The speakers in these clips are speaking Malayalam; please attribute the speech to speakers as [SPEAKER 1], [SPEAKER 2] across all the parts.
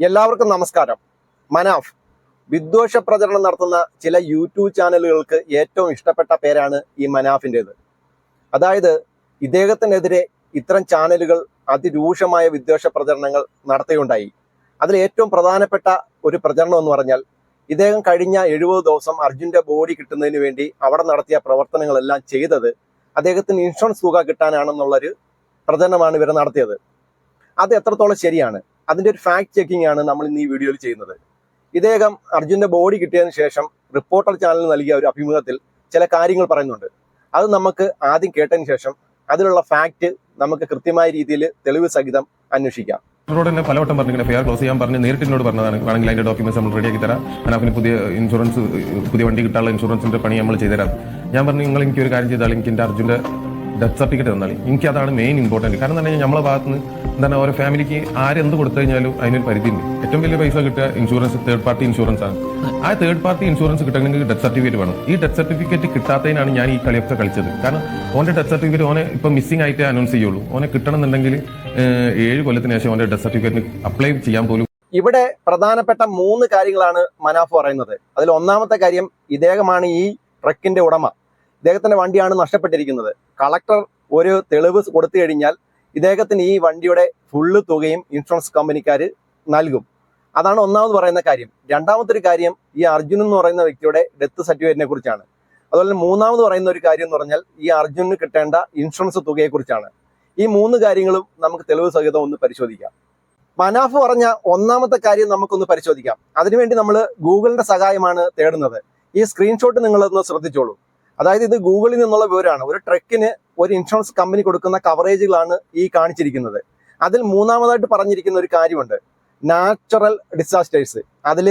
[SPEAKER 1] എല്ലാവർക്കും നമസ്കാരം. മനാഫ് വിദ്വേഷ പ്രചരണം നടത്തുന്ന ചില യൂട്യൂബ് ചാനലുകൾക്ക് ഏറ്റവും ഇഷ്ടപ്പെട്ട പേരാണ് ഈ മനാഫിന്റെത്. അതായത് ഇദ്ദേഹത്തിനെതിരെ ഇത്തരം ചാനലുകൾ അതിരൂക്ഷമായ വിദ്വേഷ പ്രചരണങ്ങൾ നടത്തുകയുണ്ടായി. അതിൽ ഏറ്റവും പ്രധാനപ്പെട്ട ഒരു പ്രചരണം എന്ന് പറഞ്ഞാൽ ഇദ്ദേഹം കഴിഞ്ഞ എഴുപത് ദിവസം അർജുന്റെ ബോഡി കിട്ടുന്നതിന് വേണ്ടി അവിടെ നടത്തിയ പ്രവർത്തനങ്ങളെല്ലാം ചെയ്തത് അദ്ദേഹത്തിന് ഇൻഷുറൻസ് തുക കിട്ടാനാണെന്നുള്ളൊരു പ്രചരണമാണ് ഇവർ നടത്തിയത്. അത് എത്രത്തോളം ശരിയാണ്? അതിന്റെ ഒരു ഫാക്ട് ചെക്കിംഗ് ആണ് നമ്മൾ ഇന്ന് ഈ വീഡിയോയിൽ ചെയ്യുന്നത്. ഇദ്ദേഹം അർജുന്റെ ബോഡി കിട്ടിയതിന് ശേഷം റിപ്പോർട്ടർ ചാനലിന് നൽകിയ ഒരു അഭിമുഖത്തിൽ ചില കാര്യങ്ങൾ പറയുന്നുണ്ട്. അത് നമുക്ക് ആദ്യം കേട്ടതിന് ശേഷം അതിലുള്ള ഫാക്ട് നമുക്ക് കൃത്യമായ രീതിയിൽ തെളിവ് സഹിതം അന്വേഷിക്കാം.
[SPEAKER 2] അവരോട് തന്നെ പലവട്ടം പറഞ്ഞു ഇങ്ങനെ ഫെയർ ക്ലോസ് ചെയ്യാൻ പറഞ്ഞ് നേരിട്ട് എന്നോട് പറഞ്ഞതാണ്. വേണമെങ്കിൽ അതിന്റെ ഡോക്യുമെന്റ്സ് നമ്മൾ റെഡിയാക്കി തരാം. മനാഫിന് പുതിയ ഇൻഷുറൻസ് പുതിയ വണ്ടി കിട്ടാനുള്ള ഇൻഷുറൻസിന്റെ പണി നമ്മൾ ചെയ്തുതരാം. ഞാൻ പറഞ്ഞു നിങ്ങൾ എനിക്ക് ഒരു കാര്യം ചെയ്താൽ എനിക്ക് എന്റെ അർജുന്റെ ഡെത്ത് സർട്ടിഫിക്കറ്റ് തന്നാളി എനിക്ക് അതാണ് മെയിൻ ഇമ്പോർട്ടന്റ് കാരണം എന്താ നമ്മളെ ഭാഗത്ത് നിന്ന് എന്താണ് ഓരോ ഫാമിലിക്ക് ആരെന്ത് കൊടുത്തു കഴിഞ്ഞാലും അതിനൊരു പരിധിയുണ്ട്. ഏറ്റവും വലിയ പൈസ കിട്ടുക ഇൻഷുറൻസ് തേർഡ് പാർട്ടി ഇൻഷുറൻസ് ആണ്. ആ തേർഡ് പാർട്ടി ഇൻഷുറൻസ് കിട്ടണമെങ്കിൽ ഡെത്ത് സർട്ടിഫിക്കറ്റ് വേണം. ഈ ഡെത്ത് സർട്ടിഫിക്കറ്റ് കിട്ടാത്തതിനാണ് ഞാൻ ഈ കളിയൊക്കെ കളിച്ചത്. കാരണം ഓന്റെ ഡെത്ത് സർട്ടിഫിക്കറ്റ് ഓനെ ഇപ്പം മിസ്സിംഗ് ആയിട്ട് അനൗൺസ് ചെയ്യുള്ളൂ. ഓനെ കിട്ടണമെന്നുണ്ടെങ്കിൽ ഏഴ് കൊല്ലത്തിന് ശേഷം ഓന്റെ ഡെത്ത് സർട്ടിഫിക്കറ്റിന് അപ്ലൈ ചെയ്യാൻ പോലും
[SPEAKER 1] ഇവിടെ പ്രധാനപ്പെട്ട മൂന്ന് കാര്യങ്ങളാണ് മനാഫ് പറയുന്നത്. അതിൽ ഒന്നാമത്തെ കാര്യം ഇദ്ദേഹമാണ് ഈ ട്രക്കിന്റെ ഉടമ. ഇദ്ദേഹത്തിന്റെ വണ്ടിയാണ് നഷ്ടപ്പെട്ടിരിക്കുന്നത്. കളക്ടർ ഒരു തെളിവ് കൊടുത്തു കഴിഞ്ഞാൽ ഇദ്ദേഹത്തിന് ഈ വണ്ടിയുടെ ഫുള്ള് തുകയും ഇൻഷുറൻസ് കമ്പനിക്കാർ നൽകും. അതാണ് ഒന്നാമത് പറയുന്ന കാര്യം. രണ്ടാമത്തെ ഒരു കാര്യം ഈ അർജുൻ എന്ന് പറയുന്ന വ്യക്തിയുടെ ഡെത്ത് സർട്ടിഫിക്കറ്റിനെ കുറിച്ചാണ്. അതുപോലെ തന്നെ മൂന്നാമത് പറയുന്ന ഒരു കാര്യം എന്ന് പറഞ്ഞാൽ ഈ അർജുനന് കിട്ടേണ്ട ഇൻഷുറൻസ് തുകയെക്കുറിച്ചാണ് ഈ മൂന്ന് കാര്യങ്ങളും നമുക്ക് തെളിവ് സഹിതം ഒന്ന് പരിശോധിക്കാം. മനാഫ് പറഞ്ഞ ഒന്നാമത്തെ കാര്യം നമുക്കൊന്ന് പരിശോധിക്കാം. അതിനുവേണ്ടി നമ്മൾ ഗൂഗിളിന്റെ സഹായമാണ് തേടുന്നത്. ഈ സ്ക്രീൻഷോട്ട് നിങ്ങളൊന്ന് ശ്രദ്ധിച്ചോളൂ. അതായത് ഇത് ഗൂഗിളിൽ നിന്നുള്ള വിവരമാണ്. ഒരു ട്രക്കിന് ഒരു ഇൻഷുറൻസ് കമ്പനി കൊടുക്കുന്ന കവറേജുകളാണ് ഈ കാണിച്ചിരിക്കുന്നത്. അതിൽ മൂന്നാമതായിട്ട് പറഞ്ഞിരിക്കുന്ന ഒരു കാര്യമുണ്ട്. Natural disasters. അതിൽ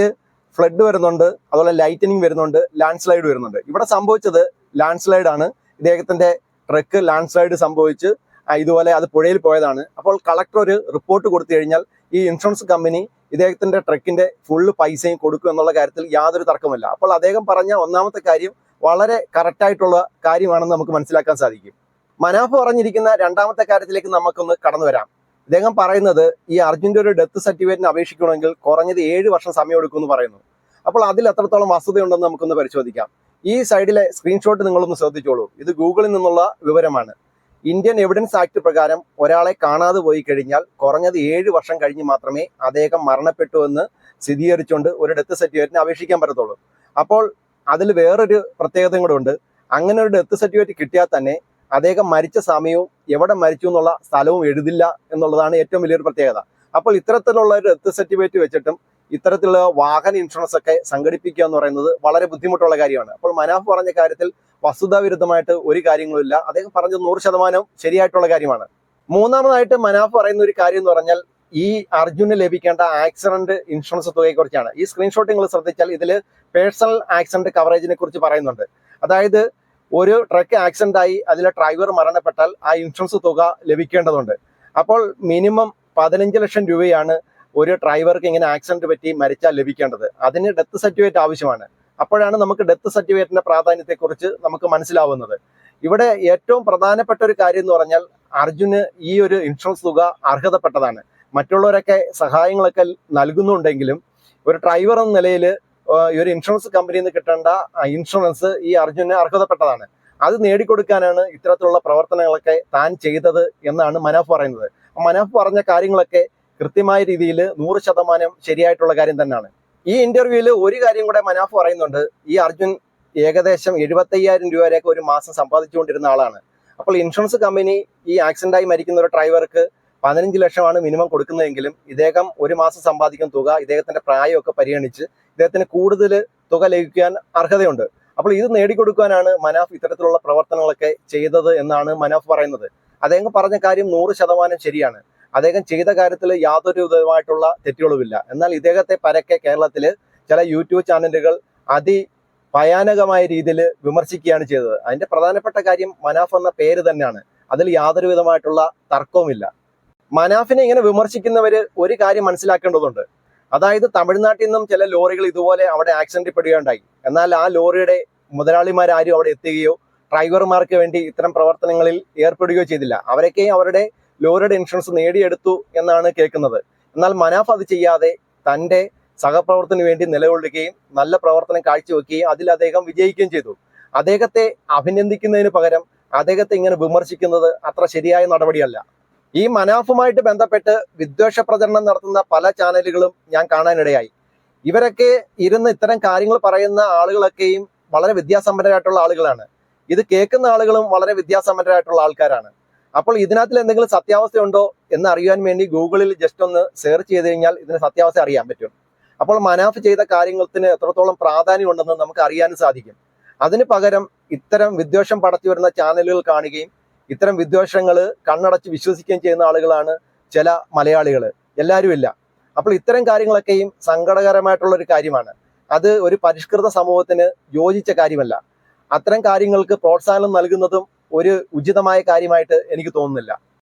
[SPEAKER 1] ഫ്ലഡ് വരുന്നുണ്ട് അതുപോലെ ലൈറ്റനിങ് വരുന്നുണ്ട് ലാൻഡ് സ്ലൈഡ് വരുന്നുണ്ട്. ഇവിടെ സംഭവിച്ചത് ലാൻഡ് സ്ലൈഡ് ആണ് ഇദ്ദേഹത്തിന്റെ ട്രക്ക് ലാൻഡ് സ്ലൈഡ് സംഭവിച്ച് ഇതുപോലെ അത് പുഴയിൽ പോയതാണ്. അപ്പോൾ കളക്ടർ ഒരു റിപ്പോർട്ട് കൊടുത്തു കഴിഞ്ഞാൽ ഈ ഇൻഷുറൻസ് കമ്പനി ഇദ്ദേഹത്തിന്റെ ട്രക്കിന്റെ ഫുള്ള് പൈസയും കൊടുക്കും എന്നുള്ള കാര്യത്തിൽ യാതൊരു തർക്കമില്ല അപ്പോൾ അദ്ദേഹം പറഞ്ഞ ഒന്നാമത്തെ കാര്യം വളരെ കറക്റ്റായിട്ടുള്ള കാര്യമാണെന്ന് നമുക്ക് മനസ്സിലാക്കാൻ സാധിക്കും. മനാഫ് പറഞ്ഞിരിക്കുന്ന രണ്ടാമത്തെ കാര്യത്തിലേക്ക് നമുക്കൊന്ന് കടന്നു വരാം. അദ്ദേഹം പറയുന്നത് ഈ അർജുന്റെ ഒരു ഡെത്ത് സർട്ടിഫിക്കറ്റിന് അപേക്ഷിക്കണമെങ്കിൽ കുറഞ്ഞത് ഏഴ് വർഷം സമയം എടുക്കുമെന്ന് പറയുന്നു. അപ്പോൾ അതിൽ എത്രത്തോളം വസ്തുതയുണ്ടെന്ന് നമുക്കൊന്ന് പരിശോധിക്കാം. ഈ സൈഡിലെ സ്ക്രീൻഷോട്ട് നിങ്ങളൊന്ന് ശ്രദ്ധിച്ചോളൂ. ഇത് ഗൂഗിളിൽ നിന്നുള്ള വിവരമാണ്. ഇന്ത്യൻ എവിഡൻസ് ആക്ട് പ്രകാരം ഒരാളെ കാണാതെ പോയി കഴിഞ്ഞാൽ കുറഞ്ഞത് ഏഴ് വർഷം കഴിഞ്ഞ് മാത്രമേ അദ്ദേഹം മരണപ്പെട്ടു എന്ന് സ്ഥിരീകരിച്ചുകൊണ്ട് ഒരു ഡെത്ത് സർട്ടിഫിക്കറ്റിന് അപേക്ഷിക്കാൻ പറ്റത്തുള്ളൂ. അപ്പോൾ അതിൽ വേറൊരു പ്രത്യേകതയും കൂടെ ഉണ്ട്. അങ്ങനെ ഒരു ഡെത്ത് സർട്ടിഫിക്കറ്റ് കിട്ടിയാൽ തന്നെ അദ്ദേഹം മരിച്ച സമയവും എവിടെ മരിച്ചു എന്നുള്ള സ്ഥലവും എഴുതില്ല എന്നുള്ളതാണ് ഏറ്റവും വലിയൊരു പ്രത്യേകത. അപ്പോൾ ഇത്തരത്തിലുള്ള ഒരു ഡെത്ത് സർട്ടിഫിക്കറ്റ് വെച്ചിട്ടും ഇത്തരത്തിലുള്ള വാഹന ഇൻഷുറൻസ് ഒക്കെ സംഘടിപ്പിക്കുക എന്ന് പറയുന്നത് വളരെ ബുദ്ധിമുട്ടുള്ള കാര്യമാണ്. അപ്പോൾ മനാഫ് പറഞ്ഞ കാര്യത്തിൽ വസ്തുതാവിരുദ്ധമായിട്ട് ഒരു കാര്യങ്ങളുമില്ല അദ്ദേഹം പറഞ്ഞത് നൂറ് ശതമാനം ശരിയായിട്ടുള്ള കാര്യമാണ്. മൂന്നാമതായിട്ട് മനാഫ് പറയുന്ന ഒരു കാര്യം എന്ന് പറഞ്ഞാൽ ഈ അർജുന് ലഭിക്കേണ്ട ആക്സിഡന്റ് ഇൻഷുറൻസ് തുകയെക്കുറിച്ചാണ്. ഈ സ്ക്രീൻഷോട്ട് നിങ്ങൾ ശ്രദ്ധിച്ചാൽ ഇതിൽ പേഴ്സണൽ ആക്സിഡന്റ് കവറേജിനെ കുറിച്ച് പറയുന്നുണ്ട്. അതായത് ഒരു ട്രക്ക് ആക്സിഡന്റ് ആയി അതിലെ ഡ്രൈവർ മരണപ്പെട്ടാൽ ആ ഇൻഷുറൻസ് തുക ലഭിക്കേണ്ടതുണ്ട്. അപ്പോൾ മിനിമം പതിനഞ്ച് ലക്ഷം രൂപയാണ് ഒരു ഡ്രൈവർക്ക് ഇങ്ങനെ ആക്സിഡന്റ് പറ്റി മരിച്ചാൽ ലഭിക്കേണ്ടത്. അതിന് ഡെത്ത് സർട്ടിഫിക്കറ്റ് ആവശ്യമാണ്. അപ്പോഴാണ് നമുക്ക് ഡെത്ത് സർട്ടിഫിക്കറ്റിന്റെ പ്രാധാന്യത്തെക്കുറിച്ച് നമുക്ക് മനസ്സിലാവുന്നത്. ഇവിടെ ഏറ്റവും പ്രധാനപ്പെട്ട ഒരു കാര്യം എന്ന് പറഞ്ഞാൽ അർജുന് ഈ ഒരു ഇൻഷുറൻസ് തുക അർഹതപ്പെട്ടതാണ്. മറ്റുള്ളവരൊക്കെ സഹായങ്ങളൊക്കെ നൽകുന്നുണ്ടെങ്കിലും ഒരു ഡ്രൈവർ എന്ന നിലയിൽ ഈ ഒരു ഇൻഷുറൻസ് കമ്പനിയിൽ നിന്ന് കിട്ടേണ്ട ഇൻഷുറൻസ് ഈ അർജുന് അർഹതപ്പെട്ടതാണ്. അത് നേടിക്കൊടുക്കാനാണ് ഇത്തരത്തിലുള്ള പ്രവർത്തനങ്ങളൊക്കെ താൻ ചെയ്തത് എന്നാണ് മനാഫ് പറയുന്നത്. മനാഫ് പറഞ്ഞ കാര്യങ്ങളൊക്കെ കൃത്യമായ രീതിയിൽ നൂറ് ശതമാനം ശരിയായിട്ടുള്ള കാര്യം തന്നെയാണ്. ഈ ഇന്റർവ്യൂവിൽ ഒരു കാര്യം കൂടെ മനാഫ് പറയുന്നുണ്ട്. ഈ അർജുൻ ഏകദേശം എഴുപത്തയ്യായിരം രൂപ വരെയൊക്കെ ഒരു മാസം സമ്പാദിച്ചുകൊണ്ടിരുന്ന ആളാണ്. അപ്പോൾ ഇൻഷുറൻസ് കമ്പനി ഈ ആക്സിഡന്റായി മരിക്കുന്ന ഒരു ഡ്രൈവർക്ക് പതിനഞ്ച് ലക്ഷമാണ് മിനിമം കൊടുക്കുന്നതെങ്കിലും ഇദ്ദേഹം ഒരു മാസം സമ്പാദിക്കുന്ന തുക ഇദ്ദേഹത്തിന്റെ പ്രായമൊക്കെ പരിഗണിച്ച് ഇദ്ദേഹത്തിന് കൂടുതൽ തുക ലഭിക്കാൻ അർഹതയുണ്ട്. അപ്പോൾ ഇത് നേടിക്കൊടുക്കാനാണ് മനാഫ് ഇത്തരത്തിലുള്ള പ്രവർത്തനങ്ങളൊക്കെ ചെയ്തത് എന്നാണ് മനാഫ് പറയുന്നത്. അദ്ദേഹം പറഞ്ഞ കാര്യം നൂറ് ശതമാനം ശരിയാണ്. അദ്ദേഹം ചെയ്ത കാര്യത്തിൽ യാതൊരു വിധമായിട്ടുള്ള തെറ്റുകളുമില്ല. എന്നാൽ ഇദ്ദേഹത്തെ പരക്കെ കേരളത്തിൽ ചില യൂട്യൂബ് ചാനലുകൾ അതി ഭയാനകമായ രീതിയിൽ വിമർശിക്കുകയാണ് ചെയ്തത്. അതിന്റെ പ്രധാനപ്പെട്ട കാര്യം മനാഫ് എന്ന പേര് തന്നെയാണ്. അതിൽ യാതൊരു വിധമായിട്ടുള്ള തർക്കവുമില്ല. മനാഫിനെ ഇങ്ങനെ വിമർശിക്കുന്നവര് ഒരു കാര്യം മനസ്സിലാക്കേണ്ടതുണ്ട്. അതായത് തമിഴ്നാട്ടിൽ നിന്നും ചില ലോറികൾ ഇതുപോലെ അവിടെ ആക്സിഡന്റ് പെടുകയുണ്ടായി. എന്നാൽ ആ ലോറിയുടെ മുതലാളിമാരാരും അവിടെ എത്തുകയോ ഡ്രൈവർമാർക്ക് വേണ്ടി ഇത്തരം പ്രവർത്തനങ്ങളിൽ ഏർപ്പെടുകയോ ചെയ്തില്ല. അവരൊക്കെ അവരുടെ ലോറിയുടെ ഇൻഷുറൻസ് നേടിയെടുത്തു എന്നാണ് കേൾക്കുന്നത്. എന്നാൽ മനാഫ് അത് ചെയ്യാതെ തന്റെ സഹപ്രവർത്തന വേണ്ടി നിലകൊള്ളുകയും നല്ല പ്രവർത്തനം കാഴ്ചവെക്കുകയും അതിൽ അദ്ദേഹം വിജയിക്കുകയും ചെയ്തു. അദ്ദേഹത്തെ അഭിനന്ദിക്കുന്നതിന് പകരം അദ്ദേഹത്തെ ഇങ്ങനെ വിമർശിക്കുന്നത് അത്ര ശരിയായ നടപടിയല്ല. ഈ മനാഫുമായിട്ട് ബന്ധപ്പെട്ട് വിദ്വേഷ പ്രചരണം നടത്തുന്ന പല ചാനലുകളും ഞാൻ കാണാനിടയായി. ഇവരൊക്കെ ഇരുന്ന് ഇത്തരം കാര്യങ്ങൾ പറയുന്ന ആളുകളൊക്കെയും വളരെ വിദ്യാസമ്പന്നരായിട്ടുള്ള ആളുകളാണ്. ഇത് കേൾക്കുന്ന ആളുകളും വളരെ വിദ്യാസമ്പന്നരായിട്ടുള്ള ആൾക്കാരാണ്. അപ്പോൾ ഇതിനകത്തിൽ എന്തെങ്കിലും സത്യാവസ്ഥയുണ്ടോ എന്ന് അറിയാൻ വേണ്ടി ഗൂഗിളിൽ ജസ്റ്റ് ഒന്ന് സെർച്ച് ചെയ്ത് കഴിഞ്ഞാൽ ഇതിന് സത്യാവസ്ഥ അറിയാൻ പറ്റും. അപ്പോൾ മനാഫ് ചെയ്ത കാര്യങ്ങൾക്ക് എത്രത്തോളം പ്രാധാന്യം ഉണ്ടെന്ന് നമുക്ക് അറിയാനും സാധിക്കും. അതിന് പകരം ഇത്തരം വിദ്വേഷം പടച്ചു വരുന്ന ചാനലുകൾ കാണുകയും ഇത്തരം വിദ്വേഷങ്ങൾ കണ്ണടച്ച് വിശ്വസിക്കുകയും ചെയ്യുന്ന ആളുകളാണ് ചില മലയാളികൾ എല്ലാവരും ഇല്ല അപ്പോൾ ഇത്തരം കാര്യങ്ങളൊക്കെയും സങ്കടകരമായിട്ടുള്ള ഒരു കാര്യമാണ്. അത് ഒരു പരിഷ്കൃത സമൂഹത്തിന് യോജിച്ച കാര്യമല്ല. അത്തരം കാര്യങ്ങൾക്ക് പ്രോത്സാഹനം നൽകുന്നതും ഒരു ഉചിതമായ കാര്യമായിട്ട് എനിക്ക് തോന്നുന്നില്ല.